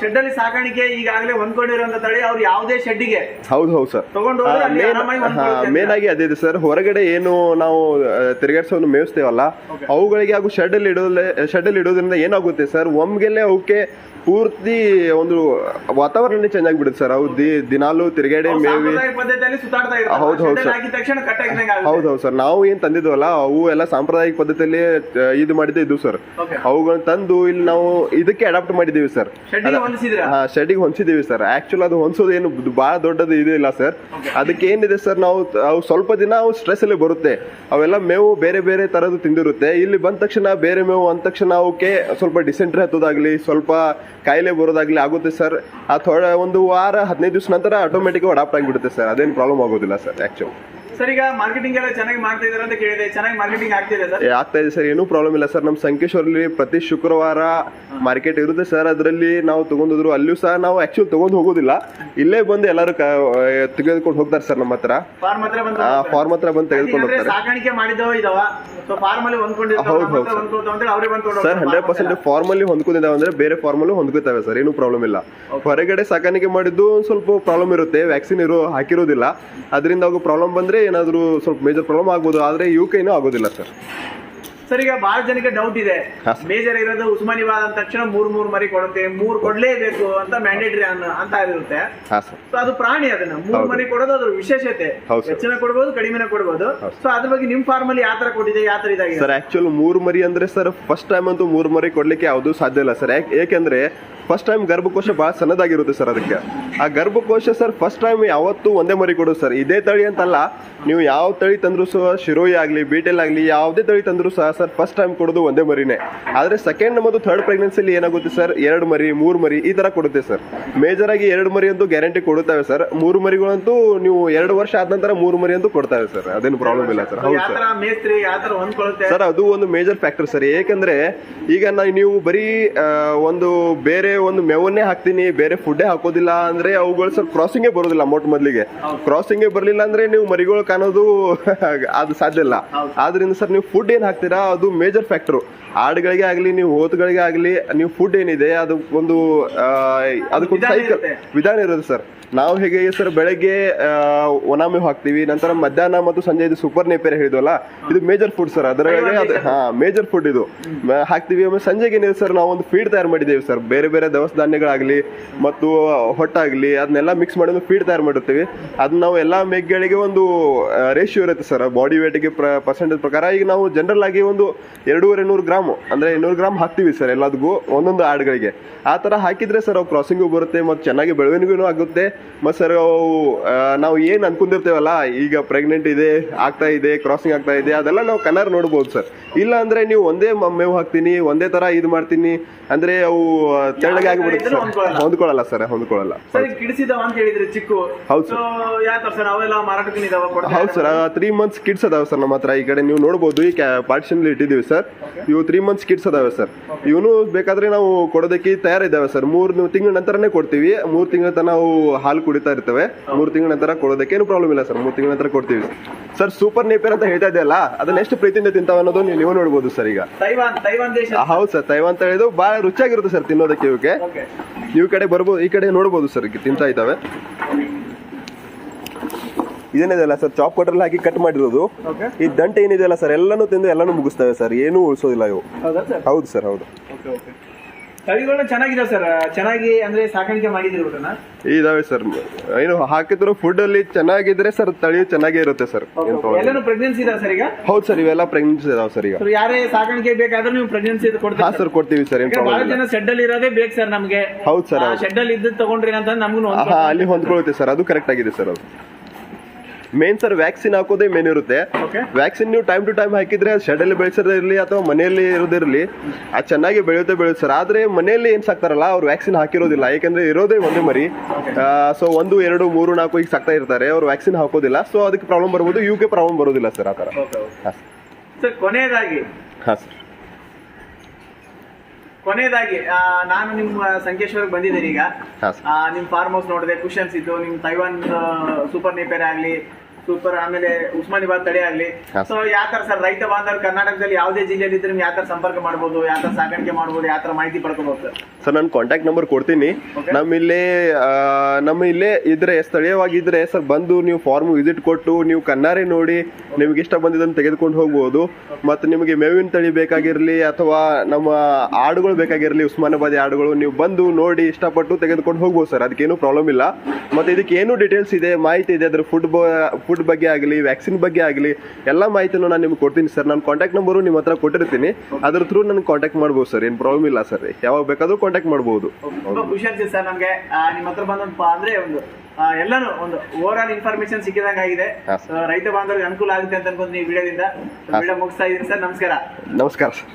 ಶೆಡ್ ಅಲ್ಲಿ ಸಾಗಾಣಿಕೆ ಈಗಾಗಲೇ ಹೊಂದ್ಕೊಂಡಿರುವಂತ ತಳಿ ಅವ್ರು ಯಾವುದೇ ಶೆಡ್ಡಿಗೆ ಹೌದು ಹೌದು ಸರ್ ತಗೊಂಡು. ಮೇನ್ ಆಗಿ ಅದೇ ಇದೆ ಸರ್ ಹೊರಗಡೆ ಏನು ನಾವು ತಿರುಗಾಡ್ಸೋನು ಮೇಯಿಸ್ತೇವಲ್ಲ ಅವುಗಳಿಗೆ ಹಾಗೂ ಶೆಡ್ ಅಲ್ಲಿ ಇಡೋದ್ರೆ ಶೆಡ್ ಅಲ್ಲಿ ಇಡೋದ್ರಿಂದ ಏನಾಗುತ್ತೆ ಸರ್ ಒಮ್ಗೆಲ್ಲೇ ಅವಕ್ಕೆ ಪೂರ್ತಿ ಒಂದು ವಾತಾವರಣ ಚೇಂಜ್ ಆಗಿಬಿಡುತ್ತೆ ಸರ್. ಅವು ದಿ- ದಿನಾಲು ತಿರುಗಾಡಿ ಮೇವಿ ಹೌದು, ಹೌದು, ಸರ್. ಹೌದು ಹೌದು ಸರ್. ನಾವು ಏನ್ ತಂದಿದ್ವಲ್ಲ ಅವು ಎಲ್ಲ ಸಾಂಪ್ರದಾಯಿಕ ಪದ್ಧತಿಯಲ್ಲಿ ಇದು ಮಾಡಿದ್ದೆ ಇದು ಸರ್. ಅವುಗಳನ್ನ ತಂದು ಇಲ್ಲಿ ನಾವು ಇದಕ್ಕೆ ಅಡಾಪ್ಟ್ ಮಾಡಿದೀವಿ ಸರ್? ಹಾ ಶೆಡ್ಗೆ ಹೊಂದಿಸಿದೀವಿ ಸರ್. ಆಕ್ಚುಲ್ ಅದು ಹೊಂದಿಸೋದು ಏನು ಬಹಳ ದೊಡ್ಡದು ಇದು ಇಲ್ಲ ಸರ್. ಅದಕ್ಕೆ ಏನಿದೆ ಸರ್ ನಾವು ಅವು ಸ್ವಲ್ಪ ದಿನ ಅವು ಸ್ಟ್ರೆಸ್ ಅಲ್ಲಿ ಬರುತ್ತೆ. ಅವೆಲ್ಲ ಮೇವು ಬೇರೆ ಬೇರೆ ತರದ್ದು ತಿಂದಿರುತ್ತೆ. ಇಲ್ಲಿ ಬಂದ ತಕ್ಷಣ ಬೇರೆ ಮೇವು ಅಂದ ತಕ್ಷಣ ಅವಕ್ಕೆ ಸ್ವಲ್ಪ ಡಿಸೆಂಟ್ರಿ ಹತ್ತೋದಾಗ್ಲಿ ಸ್ವಲ್ಪ ಕಾಯಿಲೆ ಬರೋದಾಗ್ಲಿ ಆಗುತ್ತೆ ಸರ್ ಆ ಥೋಡ ಒಂದು ವಾರ, ಹದಿನೈದು ದಿವಸ ನಂತರ ಆಟೋಮೆಟಿಕ್ ಅಡಾಪ್ಟ್ ಆಗಿಬಿಡುತ್ತೆ ಸರ್ ಅದೇನು ಪ್ರಾಬ್ಲಮ್ ಆಗೋದಿಲ್ಲ ಸರ್ ಆಕ್ಚುಲ್ ಸರ್ ಈಗ ಮಾರ್ಕೆಟಿಂಗ್ ಎಲ್ಲ ಚೆನ್ನಾಗಿ ಮಾಡ್ತಾ ಇದಾರೆ ಅಂತ ಕೇಳಿದೆ. ಚೆನ್ನಾಗಿ ಮಾರ್ಕೆಟಿಂಗ್ ಆಗ್ತಿದೆ ಸರ್? ಆಗ್ತಾ ಇದೆ ಸರ್ ಏನೂ ಪ್ರಾಬ್ಲಮ್ ಇಲ್ಲ ಸರ್. ನಮ್ಮ ಸಂಕೇಶ್ವರಲ್ಲಿ ಪ್ರತಿ ಶುಕ್ರವಾರ ಮಾರ್ಕೆಟ್ ಇರುತ್ತೆ ಸರ್. ಅದರಲ್ಲಿ ನಾವು ತಗೊಂಡಿದ್ರು ಅಲ್ಲೂ ಸಹ ನಾವು ಆಕ್ಚುಲಿ ತಗೊಂಡು ಹೋಗೋದಿಲ್ಲ. ಇಲ್ಲೇ ಬಂದು ಎಲ್ಲರೂ ತೆಗೆದುಕೊಂಡು ಹೋಗ್ತಾರೆ ಸರ್ ನಮ್ಮ ಹತ್ರ. ಫಾರ್ಮ್ ಹತ್ರ ಬಂದು ಫಾರ್ಮ್ ಹತ್ರ ಬಂದು ತೆಗೆದುಕೊಂಡು ಹೋಗ್ತಾರೆ. ಸಾಕಾಣಿಕೆ ಮಾಡಿದವ ಇದಾವ. ಹೌದು, ಹೌದು, ಸರ್. ಹಂಡ್ರೆಡ್ ಪರ್ಸೆಂಟ್ ಫಾರ್ಮಲ್ಲಿ ಹೊಂದ್ಕೊಂಡಿದ್ದಾವೆ ಅಂದ್ರೆ ಬೇರೆ ಫಾರ್ಮಲ್ಲಿ ಹೊಂದ್ಕೊತಾವೆ ಸರ್. ಏನು ಪ್ರಾಬ್ಲಮ್ ಇಲ್ಲ. ಹೊರಗಡೆ ಸಾಕಾಣಿಕೆ ಮಾಡಿದ್ದು ಒಂದ್ ಸ್ವಲ್ಪ ಪ್ರಾಬ್ಲಮ್ ಇರುತ್ತೆ. ವ್ಯಾಕ್ಸಿನ್ ಇರೋ ಹಾಕಿರೋದಿಲ್ಲ. ಅದರಿಂದ ಅವಾಗ ಪ್ರಾಬ್ಲಮ್ ಬಂದ್ರೆ ಏನಾದರೂ ಸ್ವಲ್ಪ ಮೇಜರ್ ಪ್ರಾಬ್ಲಮ್ ಆಗ್ಬೋದು ಆದರೆ ಯು ಕೆನೂ ಆಗೋದಿಲ್ಲ ಸರ್ ಸರ್ ಈಗ ಬಹಳ ಜನಕ್ಕೆ ಡೌಟ್ ಇದೆ. ಮೇಜರ್ ಇರೋದು ಉಸ್ಮಾನಿಬಾದ್ ಅಂದ ತಕ್ಷಣ ಮೂರ್ ಮೂರ್ ಮರಿ ಕೊಡುತ್ತೆ ಮೂರ್ ಕೊಡ್ಲೇಬೇಕು ಅಂತ ಮ್ಯಾಂಡೇಟರಿ ಅಂತ ಇರುತ್ತೆ. ಸೊ ಅದು ಪ್ರಾಣಿ ಅದನ್ನ. ಮೂರ್ ಮರಿ ಕೊಡೋದು ಅದ್ರ ವಿಶೇಷತೆ. ಹೆಚ್ಚಿನ ಕೊಡ್ಬೋದು ಕಡಿಮೆನ ಕೊಡ್ಬೋದು. ಸೊ ಅದ್ರ ಬಗ್ಗೆ ನಿಮ್ ಫಾರ್ಮ್ ಅಲ್ಲಿ ಯಾವ ತರ ಕೊಟ್ಟಿದೆ ಯಾವ ತರ ಇದಾಗಿದೆ? ಸರ್ ಆಕ್ಚುಲ್ ಮೂರು ಮರಿ ಅಂದ್ರೆ ಸರ್ ಫಸ್ಟ್ ಟೈಮ್ ಅಂತೂ ಮೂರ್ ಮರಿ ಕೊಡ್ಲಿಕ್ಕೆ ಯಾವುದು ಸಾಧ್ಯ ಇಲ್ಲ ಸರ್ ಏಕೆಂದ್ರೆ ಫಸ್ಟ್ ಟೈಮ್ ಗರ್ಭಕೋಶ ಬಹಳ ಸಣ್ಣದಾಗಿರುತ್ತೆ ಸರ್ ಅದಕ್ಕೆ. ಆ ಗರ್ಭಕೋಶ ಸರ್ ಫಸ್ಟ್ ಟೈಮ್ ಯಾವತ್ತೂ ಒಂದೇ ಮರಿ ಕೊಡೋದು ಸರ್ ಇದೇ ತಳಿ ಅಂತಲ್ಲ, ನೀವು ಯಾವ ತಳಿ ತಂದ್ರು ಸಹ ಶಿರೋಯಿ ಆಗಲಿ ಬೀಟೆಲ್ ಆಗಲಿ, ಯಾವುದೇ ತಳಿ ತಂದ್ರು ಸಹ ಸರ್ ಫಸ್ಟ್ ಟೈಮ್ ಕೊಡೋದು ಒಂದೇ ಮರಿನೇ. ಆದರೆ ಸೆಕೆಂಡ್ ಮತ್ತು ಥರ್ಡ್ ಪ್ರೆಗ್ನೆನ್ಸಿಲಿ ಏನಾಗುತ್ತೆ ಸರ್ ಎರಡು ಮರಿ, ಮೂರು ಮರಿ ಈ ಥರ ಕೊಡುತ್ತೆ ಸರ್ ಮೇಜರ್ ಆಗಿ ಎರಡು ಮರಿ ಅಂತೂ ಗ್ಯಾರಂಟಿ ಕೊಡುತ್ತವೆ ಸರ್ ಮೂರು ಮರಿಗಳಂತೂ ನೀವು ಎರಡು ವರ್ಷ ಆದ ನಂತರ ಮೂರು ಮರಿ ಅಂತೂ ಕೊಡ್ತವೆ ಸರ್ ಅದೇನು ಪ್ರಾಬ್ಲಮ್ ಇಲ್ಲ ಸರ್ ಹೌದು ಸರ್ ಸರ್ ಅದು ಒಂದು ಮೇಜರ್ ಫ್ಯಾಕ್ಟರ್ ಸರ್ ಏಕೆಂದ್ರೆ ಈಗ ನೀವು ಬರೀ ಒಂದು ಬೇರೆ ಒಂದು ಮೇವನ್ನೇ ಹಾಕ್ತೀನಿ ಬೇರೆ ಫುಡ್ಡೇ ಹಾಕೋದಿಲ್ಲ ಅಂದ್ರೆ ಅವುಗಳು ಸರ್ ಕ್ರಾಸಿಂಗೇ ಬರೋದಿಲ್ಲ ಮೊಟ್ಟ ಮೊದಲಿಗೆ. ಕ್ರಾಸಿಂಗೇ ಬರಲಿಲ್ಲ ಅಂದ್ರೆ ನೀವು ಮರಿಗಳು ಕಾಣೋದು ಅದು ಸಾಧ್ಯ ಇಲ್ಲ. ಆದ್ರಿಂದ ಸರ್ ನೀವು ಫುಡ್ ಏನ್ ಹಾಕ್ತೀರಾ ಅದು ಮೇಜರ್ ಫ್ಯಾಕ್ಟರ್ ಆಡುಗಳಿಗೆ ಆಗಲಿ ನೀವು ಹೋತುಗಳಿಗೆ ಆಗಲಿ ನೀವು ಫುಡ್ ಏನಿದೆ ಅದು ಒಂದು ಅದಕ್ಕೊಂದು ಸೈಕಲ್ ವಿಧಾನ ಇರೋದು ಸರ್. ನಾವು ಹೇಗೆ ಸರ್ ಬೆಳಗ್ಗೆ ಒನಾಮಿ ಹಾಕ್ತೀವಿ ನಂತರ ಮಧ್ಯಾಹ್ನ ಮತ್ತು ಸಂಜೆ ಇದು ಸೂಪರ್ ನೇಪೇರ್ ಹೇಳಿದ್ವಲ್ಲ ಇದು ಮೇಜರ್ ಫುಡ್ ಸರ್ ಅದರ ಅದು ಹಾ ಮೇಜರ್ ಫುಡ್ ಇದು. ಹಾಕ್ತೀವಿ ಆಮೇಲೆ ಸಂಜೆಗೆ ಏನಿದೆ ಸರ್ ನಾವು ಒಂದು ಫೀಡ್ ತಯಾರು ಮಾಡಿದ್ದೇವೆ ಸರ್ ಬೇರೆ ಬೇರೆ ದವಸ ಧಾನ್ಯಗಳಾಗಲಿ ಮತ್ತು ಹೊಟ್ಟಾಗಲಿ ಅದನ್ನೆಲ್ಲ ಮಿಕ್ಸ್ ಮಾಡಿ ಒಂದು ಫೀಡ್ ತಯಾರು ಮಾಡಿರ್ತೀವಿ. ಅದನ್ನ ನಾವು ಎಲ್ಲ ಮೇಘಗಳಿಗೆ ಒಂದು ರೇಷಿಯೋ ಇರುತ್ತೆ ಸರ್ ಬಾಡಿ ವೇಟ್ಗೆ ಪರ್ಸೆಂಟೇಜ್ ಪ್ರಕಾರ ಈಗ ನಾವು ಜನರಲ್ ಆಗಿ ಒಂದು ಎರಡೂವರೆ ನೂರು ಗ್ರಾಮ್ ಅಂದ್ರೆ ಇನ್ನೂರು ಗ್ರಾಮ್ ಹಾಕ್ತಿವಿ ಸರ್ ಎಲ್ಲದಕ್ಕೂ ಒಂದೊಂದು ಆಡ್ಗಳಿಗೆ. ಆ ಥರ ಹಾಕಿದ್ರೆ ಸರ್ ಅವು ಕ್ರಾಸಿಂಗು ಬರುತ್ತೆ ಮತ್ತು ಚೆನ್ನಾಗಿ ಬೆಳವಣಿಗೆನೂ ಆಗುತ್ತೆ. ಮತ್ತು ಸರ್ ಅವು ನಾವು ಏನು ಅನ್ಕೊಂಡಿರ್ತೇವಲ್ಲ ಈಗ ಪ್ರೆಗ್ನೆಂಟ್ ಇದೆ ಆಗ್ತಾ ಇದೆ ಕ್ರಾಸಿಂಗ್ ಆಗ್ತಾ ಇದೆ ಅದೆಲ್ಲ ನಾವು ಕನ್ನಡ ನೋಡ್ಬೋದು ಸರ್ ಇಲ್ಲ ಅಂದರೆ ನೀವು ಒಂದೇ ಮೇವು ಹಾಕ್ತೀನಿ ಒಂದೇ ಥರ ಇದು ಮಾಡ್ತೀನಿ ಅಂದರೆ ಅವು ತೆಳ್ಳಗೆ ಆಗಿಬಿಡುತ್ತೆ ಸರ್ ಹೊಂದ್ಕೊಳ್ಳಲ್ಲ. ಸರ್ ಹೊಂದ್ಕೊಳ್ಳಲ್ಲ ಹೌದು ಸರ್ ಹೌದು ಸರ್ ತ್ರೀ ಮಂತ್ಸ್ ಕಿಡ್ಸ್ ಅದಾವೆ ಸರ್ ನಮ್ಮ ಹತ್ರ. ಈ ಕಡೆ ನೀವು ನೋಡ್ಬೋದು ಈ ಪಾರ್ಟಿಷನ್ ಇಟ್ಟಿದ್ದೀವಿ ಸರ್ ಇವು ತ್ರೀ ಮಂತ್ಸ್ ಕಿಡ್ಸ್ ಅದಾವೆ ಸರ್ ಇವನು ಬೇಕಾದ್ರೆ ನಾವು ಕೊಡೋದಕ್ಕೆ ತಯಾರಿದ್ದಾವೆ ಸರ್ ಮೂರು ತಿಂಗಳ ನಂತರನೇ ಕೊಡ್ತೀವಿ. ಮೂರು ತಿಂಗಳ ತನಕ ನಾವು ಹಾಲು ಕುಡಿತಾ ಇರ್ತವೆ. ಮೂರು ತಿಂಗಳ ನಂತರ ಕೊಡೋದಕ್ಕೆ ಏನು ಪ್ರಾಬ್ಲಮ್ ಇಲ್ಲ ಸರ್. ಮೂರು ತಿಂಗಳ ನಂತರ ಕೊಡ್ತೀವಿ. ಸರ್ ಸೂಪರ್ ನೇಪೇರ್ ಅಂತ ಹೇಳ್ತಾ ಇದೆಯಲ್ಲ ಅದನ್ನ ಎಷ್ಟು ಪ್ರೀತಿಯಿಂದ ತಿಂತಾವ ಅನ್ನೋದು ನೀವು ನೋಡ್ಬೋದು ಸರ್ ಈಗ. ಹೌದು ಸರ್ ತೈವಾನ್ ಅಂತ ಹೇಳಿದ್ರು ಬಹಳ ರುಚಿಯಾಗಿರುತ್ತೆ ಸರ್ ತಿನ್ನೋದಕ್ಕೆ ಇವಕ್ಕೆ ನೀವು ಕಡೆ ಬರ್ಬೋದು ಈ ಕಡೆ ನೋಡ್ಬೋದು ಸರ್ ತಿಂತಾ ಇದ್ದಾವೆ. ಇದೇನಿದೆಯಲ್ಲ ಸರ್ ಚಾಪ್ ಕಟ್ರಲ್ಲಿ ಹಾಕಿ ಕಟ್ ಮಾಡಿರೋದು. ಈ ದಂಟೆ ಏನಿದೆಯಲ್ಲ ಸರ್ ಎಲ್ಲಾನು ತಿಂದು ಎಲ್ಲಾನು ಮುಗಿಸ್ತವೆ ಸರ್ ಏನೂ ಉಳಿಸೋದಿಲ್ಲ ಇವು. ಹೌದು ಸರ್? ಹೌದು ಸರ್ ಹೌದು ಓಕೆ ಓಕೆ ತಳಿಗಳು ಚೆನ್ನಾಗಿದೆ ಸರ್ ಚೆನ್ನಾಗಿ ಅಂದ್ರೆ ಸಾಕಾಣಿಕೆ ಮಾಡಿದಿರಿ ಊಟನ? ಇದಾವೆ ಸರ್ ಏನು ಹಾಕಿದ್ರು ಫುಡ್ ಅಲ್ಲಿ ಚೆನ್ನಾಗಿದ್ರೆ ಸರ್ ತಳಿ ಚೆನ್ನಾಗೇ ಇರುತ್ತೆ ಸರ್. ಎಲ್ಲಾನು ಪ್ರೆಗ್ನೆನ್ಸಿ ಇದೆ ಸರ್ ಈಗ? ಹೌದು ಸರ್ ಇವೆಲ್ಲ ಪ್ರೆಗ್ನೆನ್ಸಿ ಇದಾವೆ ಸರ್ ಈಗ. ಯಾರೇ ಸಾಕಾಣಿಕೆ ಬೇಕಾದ್ರೂ ನೀವು ಪ್ರೆಗ್ನೆನ್ಸಿ ಕೊಡ್ತೀರಾ ಸರ್ ಕೊಡ್ತೀವಿ ಸರ್ ಬಹಳ ಜನ ಶೆಡ್ ಅಲ್ಲಿ ಇರೋದೇ ಬೇಕು ಸರ್ ನಮ್ಗೆ. ಹೌದು ಸರ್ ಶೆಡ್ ಅಲ್ಲಿ ಇದ್ದು ತಗೊಂಡ್ರಿ ಅಂತ ನಮ್ಗೂ ಅಲ್ಲಿ ಹೊಂದ್ಕೊಳ್ಳುತ್ತೆ ಸರ್ ಅದು ಕರೆಕ್ಟ್ ಆಗಿದೆ ಸರ್ ಅದು. ಮೇನ್ ಸರ್ ವ್ಯಾಕ್ಸಿನ್ ಹಾಕೋದೇ ಮೇನ್ ಇರುತ್ತೆ. ಓಕೆ ವ್ಯಾಕ್ಸಿನ್ ನೀವು ಟೈಮ್ ಟು ಟೈಮ್ ಹಾಕಿದ್ರೆ ಶೆಡ್ ಅಲ್ಲಿ ಬೆಳೆಸೋದಿರಲಿ ಅಥವಾ ಮನೆಯಲ್ಲಿ ಇರೋದಿರಲಿ ಅದು ಚೆನ್ನಾಗಿ ಬೆಳೆಯುತ್ತೆ ಬೆಳೆಯುತ್ತೆ ಸರ್ ಆದ್ರೆ ಮನೆಯಲ್ಲಿ ಏನ್ ಸಾಕ್ತಾರಲ್ಲ ಅವ್ರು ವ್ಯಾಕ್ಸಿನ್ ಹಾಕಿರೋದಿಲ್ಲ. ಯಾಕಂದ್ರೆ ಇರೋದೇ ಒಂದೇ ಮರಿ. ಸೊ ಒಂದು ಎರಡು ಮೂರು ನಾಲ್ಕು ಈಗ ಸಾಕ್ತಾ ಇರ್ತಾರೆ. ಅವ್ರು ವ್ಯಾಕ್ಸಿನ್ ಹಾಕೋದಿಲ್ಲ. ಸೊ ಅದಕ್ಕೆ ಪ್ರಾಬ್ಲಮ್ ಬರ್ಬೋದು. ಇವಕ್ಕೆ ಪ್ರಾಬ್ಲಮ್ ಬರೋದಿಲ್ಲ ಸರ್ ಆ ಸರ್ ಕೊನೆಯದಾಗಿ. ಹಾಂ ಸರ್ ಕೊನೆಯದಾಗಿ ನಾನು ನಿಮ್ಮ ಸಂಕೇಶ್ವರಕ್ಕೆ ಬಂದಿದ್ದೀನಿ ಈಗ. ನಿಮ್ಮ ನಿಮ್ ಫಾರ್ಮ್ ಹೌಸ್ ನೋಡಿದೆ ಕುಶನ್ಸ್ ಇತ್ತು. ನಿಮ್ ತೈವಾನ್ ಸೂಪರ್ ನೇಪೇರ್ ಆಗ್ಲಿ ಸೂಪರ್ ಆಮೇಲೆ ಉಸ್ಮಾನಿಬಾದ್ ತಳಿ ಆಗ್ಲಿ. ಸೊ ಯಾವ ತರ ಸರ್ ರೈತ ಬಾಂಧವರು ಕರ್ನಾಟಕದಲ್ಲಿ ಯಾವುದೇ ಜಿಲ್ಲೆಯಲ್ಲಿ ಇದ್ರೆ ಯಾವ ತರ ಸಂಪರ್ಕ ಮಾಡಬಹುದು ಯಾವ ತರ ಸಾಕಾಣಿಕೆ ಮಾಡ್ಬೋದು ಯಾವ ತರ ಮಾಹಿತಿ ಪಡ್ಕೋಬಹುದು ಸರ್ ಸರ್ ನಾನು ಕಾಂಟ್ಯಾಕ್ಟ್ ನಂಬರ್ ಕೊಡ್ತೀನಿ. ನಮ್ಮ ಇಲ್ಲಿ ನಮ್ಮ ಇಲ್ಲೇ ಇದ್ರೆ ಸ್ಥಳೀಯವಾಗಿದ್ರೆ ಸರ್ ಬಂದು ನೀವು ಫಾರ್ಮ್ ವಿಸಿಟ್ ಕೊಟ್ಟು ನೀವು ಕಣ್ಣಾರೆ ನೋಡಿ ನಿಮ್ಗೆ ಇಷ್ಟ ಬಂದಿದ್ದನ್ನು ತೆಗೆದುಕೊಂಡು ಹೋಗ್ಬೋದು. ಮತ್ತು ನಿಮಗೆ ಮೇವಿನ ತಳಿ ಬೇಕಾಗಿರಲಿ ಅಥವಾ ನಮ್ಮ ಆಡುಗಳು ಬೇಕಾಗಿರಲಿ ಉಸ್ಮಾನಾಬಾದಿ ಆಡುಗಳು ನೀವು ಬಂದು ನೋಡಿ ಇಷ್ಟಪಟ್ಟು ತೆಗೆದುಕೊಂಡು ಹೋಗ್ಬೋದು ಸರ್ ಅದಕ್ಕೇನು ಪ್ರಾಬ್ಲಮ್ ಇಲ್ಲ. ಮತ್ತು ಇದಕ್ಕೆ ಏನು ಡೀಟೇಲ್ಸ್ ಇದೆ ಮಾಹಿತಿ ಇದೆ ಅದರ ಫುಡ್ ಫುಡ್ ಬಗ್ಗೆ ಆಗಲಿ ವ್ಯಾಕ್ಸಿನ್ ಬಗ್ಗೆ ಆಗಲಿ ಎಲ್ಲ ಮಾಹಿತಿನೂ ನಾನು ನಿಮ್ಗೆ ಕೊಡ್ತೀನಿ ಸರ್ ನಾನು ಕಾಂಟ್ಯಾಕ್ಟ್ ನಂಬರು ನಿಮ್ಮ ಹತ್ರ ಕೊಟ್ಟಿರ್ತೀನಿ. ಅದ್ರ ಥ್ರೂ ನನಗೆ ಕಾಂಟ್ಯಾಕ್ಟ್ ಮಾಡ್ಬೋದು ಸರ್ ಏನು ಪ್ರಾಬ್ಲಮ್ ಇಲ್ಲ ಸರ್ ಯಾವಾಗ ಬೇಕಾದರೂ ಕಾಂಟ್ಯಾಕ್ಟ್ ಮಾಡ್ಬೋದು. ತುಂಬಾ ಖುಷಿ ಅನ್ಸುತ್ತೆ ಸರ್ ನಮಗೆ. ನಿಮ್ಮ ಹತ್ರ ಬಂದ ಅಂದ್ರೆ ಒಂದು ಆ, ಎಲ್ಲಾನು ಒಂದು ಓವರ್ ಆಲ್ ಇನ್ಫಾರ್ಮೇಶನ್ ಸಿಕ್ಕಿದಂಗೆ ಆಗಿದೆ. ಹಾ, ರೈತ ಬಾಂಧವರಿಗೆ ಅನುಕೂಲ ಆಗುತ್ತೆ ಅಂತ ಅನ್ಕೊಂಡು ನೀವು ವಿಡಿಯೋದಿಂದ ವಿಡಿಯೋ ಮುಗಿಸ್ತಾ ಇದ್ದೀನಿ ಸರ್ ನಮಸ್ಕಾರ. ನಮಸ್ಕಾರ ಸರ್